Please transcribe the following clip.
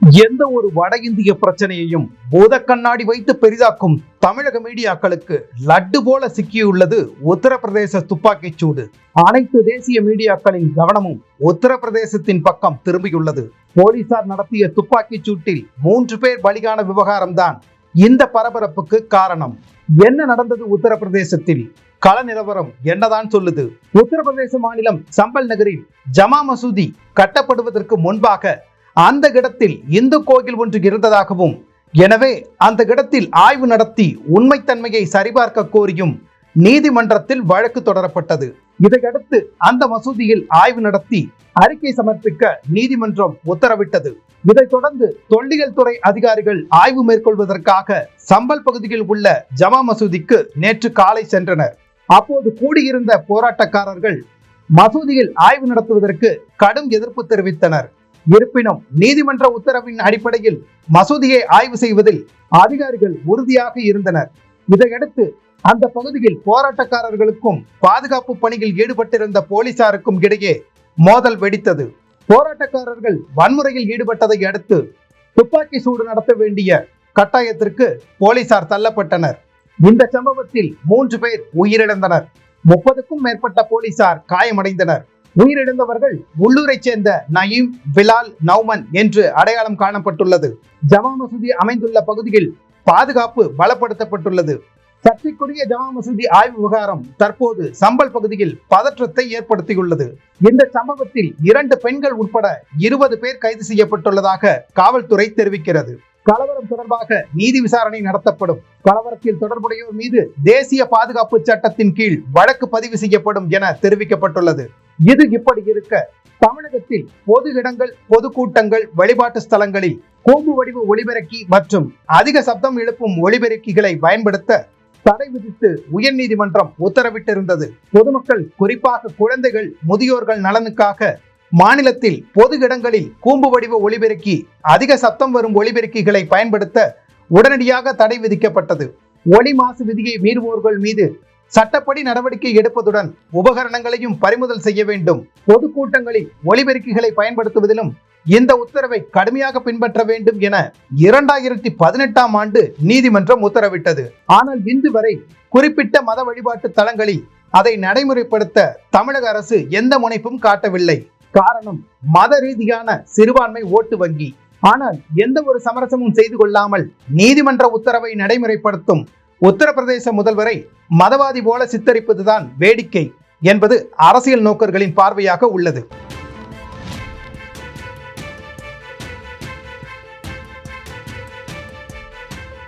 எந்த ஒரு வட இந்திய பிரச்சனையையும் பூத கண்ணாடி வைத்து பெரிதாக்கும் தமிழக மீடியாக்களுக்கு லட்டு போல சிக்கியுள்ளது உத்தரப்பிரதேச துப்பாக்கிச் சூடு. அனைத்து தேசிய மீடியாக்களின் கவனமும் உத்தரப்பிரதேசத்தின் பக்கம் திரும்பியுள்ளது. போலீசார் நடத்திய துப்பாக்கிச் சூட்டில் மூன்று பேர் பலியான விவகாரம்தான் இந்த பரபரப்புக்கு காரணம். என்ன நடந்தது உத்தரப்பிரதேசத்தில்? கள நிலவரம் என்னதான் சொல்லுது? உத்தரப்பிரதேச மாநிலம் சம்பல் நகரில் ஜமா மசூதி கட்டப்படுவதற்கு முன்பாக அந்த இடத்தில் இந்து கோயில் ஒன்று இருந்ததாகவும் எனவே அந்த இடத்தில் ஆய்வு நடத்தி உண்மைத்தன்மையை சரிபார்க்க கோரியும் நீதிமன்றத்தில் வழக்கு தொடரப்பட்டது. இதையடுத்து அந்த மசூதியில் ஆய்வு நடத்தி அறிக்கை சமர்ப்பிக்க நீதிமன்றம் உத்தரவிட்டது. இதைத் தொடர்ந்து தொல்லியல் துறை அதிகாரிகள் ஆய்வு மேற்கொள்வதற்காக சம்பல் பகுதியில் உள்ள ஜமா மசூதிக்கு நேற்று காலை சென்றனர். அப்போது கூடியிருந்த போராட்டக்காரர்கள் மசூதியில் ஆய்வு நடத்துவதற்கு கடும் எதிர்ப்பு தெரிவித்தனர். இருப்பினும் நீதிமன்ற உத்தரவின் அடிப்படையில் மசூதியை ஆய்வு செய்வதில் அதிகாரிகள் உறுதியாக இருந்தனர். இதையடுத்து அந்த பகுதியில் போராட்டக்காரர்களுக்கும் பாதுகாப்பு பணியில் ஈடுபட்டிருந்த போலீசாருக்கும் இடையே மோதல் வெடித்தது. போராட்டக்காரர்கள் வன்முறையில் ஈடுபட்டதை அடுத்து துப்பாக்கி சூடு நடத்த வேண்டிய கட்டாயத்திற்கு போலீசார் தள்ளப்பட்டனர். இந்த சம்பவத்தில் மூன்று பேர் உயிரிழந்தனர். முப்பதுக்கும் மேற்பட்ட போலீசார் காயமடைந்தனர். உயிரிழந்தவர்கள் உள்ளூரைச் சேர்ந்த நயீம் பிலால் நௌமன் என்று அடையாளம் காணப்பட்டுள்ளது. ஜமா மசூதி அமைந்துள்ள பகுதியில் பாதுகாப்பு பலப்படுத்தப்பட்டுள்ளது. சர்ச்சைக்குரிய ஜமா மசூதி ஆய்வு விவகாரம் தற்போது சம்பல் பகுதியில் பதற்றத்தை ஏற்படுத்தியுள்ளது. இந்த சம்பவத்தில் இரண்டு பெண்கள் உட்பட இருபது பேர் கைது செய்யப்பட்டுள்ளதாக காவல்துறை தெரிவிக்கிறது. கலவரம் தொடர்பாக நீதி விசாரணை நடத்தப்படும். கலவரத்தில் தொடர்புடையோர் மீது தேசிய பாதுகாப்பு சட்டத்தின் கீழ் வழக்கு பதிவு செய்யப்படும் என தெரிவிக்கப்பட்டுள்ளது. இது இப்படி இருக்க. தமிழகத்தில் பொது இடங்கள் பொதுக்கூட்டங்கள் வழிபாட்டு ஸ்தலங்களில் கூம்பு வடிவ ஒளிபெருக்கி மற்றும் அதிக சப்தம் எழுப்பும் ஒளிபெருக்கிகளை பயன்படுத்த தடை விதித்து உயர்நீதிமன்றம் உத்தரவிட்டிருந்தது. பொதுமக்கள் குறிப்பாக குழந்தைகள் முதியோர்கள் நலனுக்காக மாநிலத்தில் பொது இடங்களில் கூம்பு வடிவ ஒளிபெருக்கி அதிக சத்தம் வரும் ஒளிபெருக்கிகளை பயன்படுத்த உடனடியாக தடை விதிக்கப்பட்டது. ஒளி மாசு விதியை மீறுவோர்கள் மீது சட்டப்படி நடவடிக்கை எடுப்பதுடன் உபகரணங்களையும் பறிமுதல் செய்ய வேண்டும். பொதுக்கூட்டங்களில் ஒளிபெருக்கிகளை பயன்படுத்துவதிலும் இந்த உத்தரவை கடுமையாக பின்பற்ற வேண்டும் என இரண்டாயிரத்தி பதினெட்டாம் ஆண்டு நீதிமன்றம் உத்தரவிட்டது. ஆனால் இன்று வரை குறிப்பிட்ட மத வழிபாட்டு தலங்களில் அதை நடைமுறைப்படுத்த தமிழக அரசு எந்த முனைப்பும் காட்டவில்லை. காரணம் மத ரீதியான சிறுபான்மை ஓட்டு வங்கி. ஆனால் எந்த ஒரு சமரசமும் செய்து கொள்ளாமல் நீதிமன்ற உத்தரவை நடைமுறைப்படுத்தும் உத்தரப்பிரதேச முதல்வரை மதவாதி போல சித்தரிப்பதுதான் வேடிக்கை என்பது அரசியல் நோக்கர்களின் பார்வையாக உள்ளது.